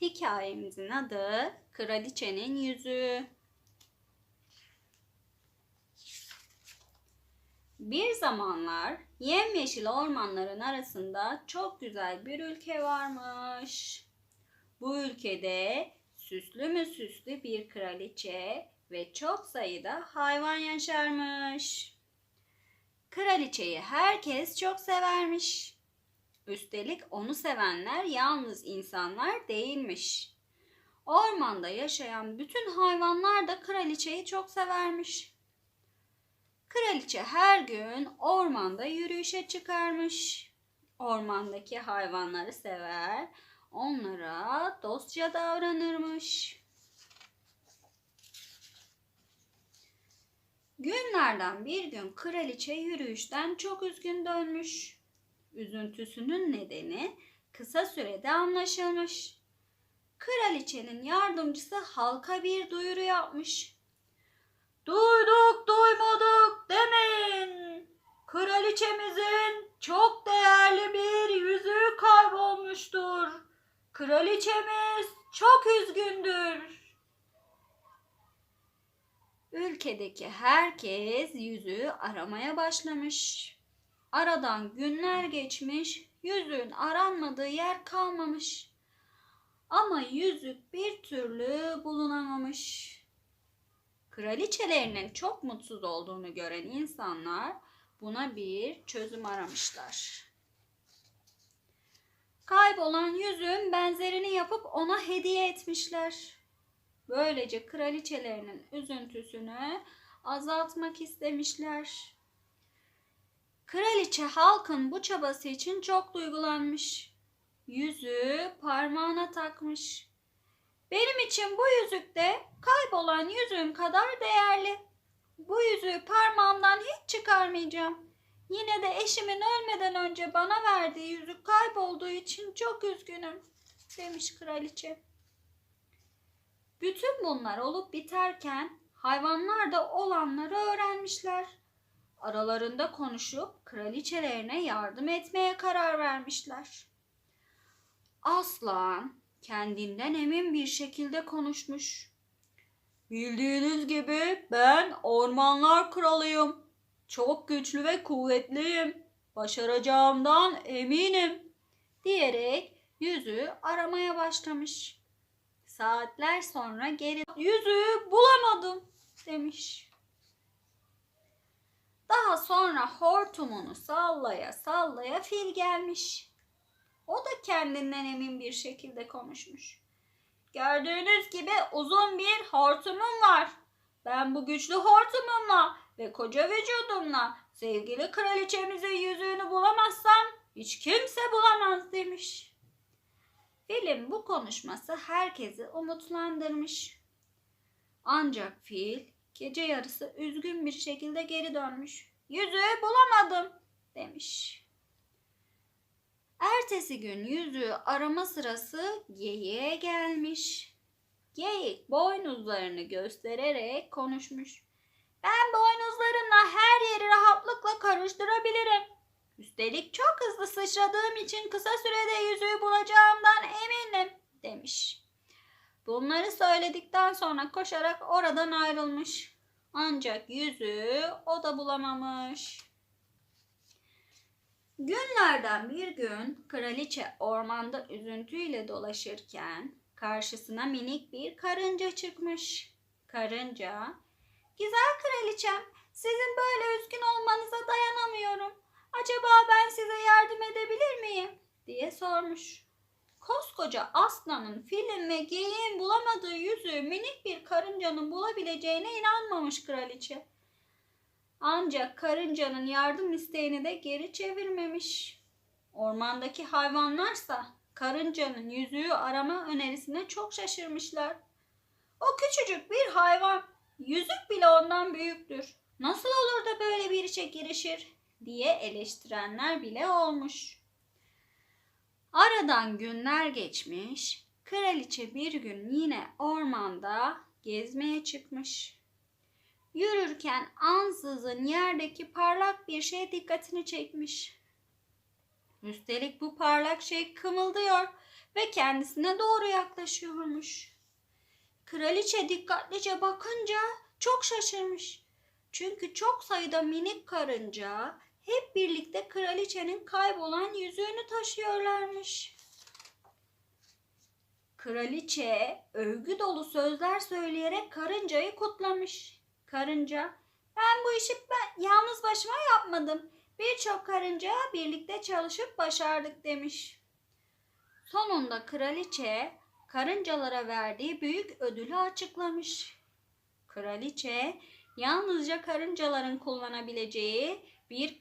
Hikayemizin adı Kraliçenin Yüzüğü. Bir zamanlar yemyeşil ormanların arasında çok güzel bir ülke varmış. Bu ülkede süslü mü süslü bir kraliçe ve çok sayıda hayvan yaşarmış. Kraliçeyi herkes çok severmiş. Üstelik onu sevenler yalnız insanlar değilmiş. Ormanda yaşayan bütün hayvanlar da kraliçeyi çok severmiş. Kraliçe her gün ormanda yürüyüşe çıkarmış. Ormandaki hayvanları sever, onlara dostça davranırmış. Günlerden bir gün kraliçe yürüyüşten çok üzgün dönmüş. Üzüntüsünün nedeni kısa sürede anlaşılmış. Kraliçenin yardımcısı halka bir duyuru yapmış. Duyduk duymadık demeyin. Kraliçemizin çok değerli bir yüzüğü kaybolmuştur. Kraliçemiz çok üzgündür. Ülkedeki herkes yüzüğü aramaya başlamış. Aradan günler geçmiş, yüzüğün aranmadığı yer kalmamış. Ama yüzük bir türlü bulunamamış. Kraliçelerinin çok mutsuz olduğunu gören insanlar buna bir çözüm aramışlar. Kaybolan yüzüğün benzerini yapıp ona hediye etmişler. Böylece kraliçelerinin üzüntüsünü azaltmak istemişler. Kraliçe halkın bu çabası için çok duygulanmış. Yüzüğü parmağına takmış. Benim için bu yüzük de kaybolan yüzüğüm kadar değerli. Bu yüzüğü parmağımdan hiç çıkarmayacağım. Yine de eşimin ölmeden önce bana verdiği yüzük kaybolduğu için çok üzgünüm, demiş kraliçe. Bütün bunlar olup biterken hayvanlar da olanları öğrenmişler. Aralarında konuşup kraliçelerine yardım etmeye karar vermişler. Aslan kendinden emin bir şekilde konuşmuş. Bildiğiniz gibi ben ormanlar kralıyım. Çok güçlü ve kuvvetliyim. Başaracağımdan eminim. Diyerek yüzüğü aramaya başlamış. Saatler sonra geri yüzüğü bulamadım demiş. Sonra hortumunu sallaya sallaya fil gelmiş. O da kendinden emin bir şekilde konuşmuş. Gördüğünüz gibi uzun bir hortumum var. Ben bu güçlü hortumumla ve koca vücudumla sevgili kraliçemizin yüzüğünü bulamazsam hiç kimse bulamaz demiş. Filin bu konuşması herkesi umutlandırmış. Ancak fil gece yarısı üzgün bir şekilde geri dönmüş. Yüzüğü bulamadım demiş. Ertesi gün yüzüğü arama sırası geyiğe gelmiş. Geyik boynuzlarını göstererek konuşmuş. Ben boynuzlarımla her yeri rahatlıkla karıştırabilirim. Üstelik çok hızlı sıçradığım için kısa sürede yüzüğü bulacağımdan eminim demiş. Bunları söyledikten sonra koşarak oradan ayrılmış. Ancak yüzüğü o da bulamamış. Günlerden bir gün kraliçe ormanda üzüntüyle dolaşırken karşısına minik bir karınca çıkmış. Karınca, "Güzel kraliçem, sizin böyle üzgün olmanıza dayanamıyorum. Acaba ben size yardım edebilir miyim?" diye sormuş. Koskoca aslanın, filin geyiğin bulamadığı yüzüğü minik bir karıncanın bulabileceğine inanmamış kraliçe. Ancak karıncanın yardım isteğini de geri çevirmemiş. Ormandaki hayvanlarsa karıncanın yüzüğü arama önerisine çok şaşırmışlar. O küçücük bir hayvan, yüzük bile ondan büyüktür. Nasıl olur da böyle bir işe girişir diye eleştirenler bile olmuş. Aradan günler geçmiş, kraliçe bir gün yine ormanda gezmeye çıkmış. Yürürken ansızın yerdeki parlak bir şey dikkatini çekmiş. Üstelik bu parlak şey kımıldıyor ve kendisine doğru yaklaşıyormuş. Kraliçe dikkatlice bakınca çok şaşırmış. Çünkü çok sayıda minik karınca hep birlikte kraliçenin kaybolan yüzüğünü taşıyorlarmış. Kraliçe övgü dolu sözler söyleyerek karıncayı kutlamış. Karınca, ben bu işi ben yalnız başıma yapmadım. Birçok karınca birlikte çalışıp başardık demiş. Sonunda kraliçe karıncalara verdiği büyük ödülü açıklamış. Kraliçe yalnızca karıncaların kullanabileceği bir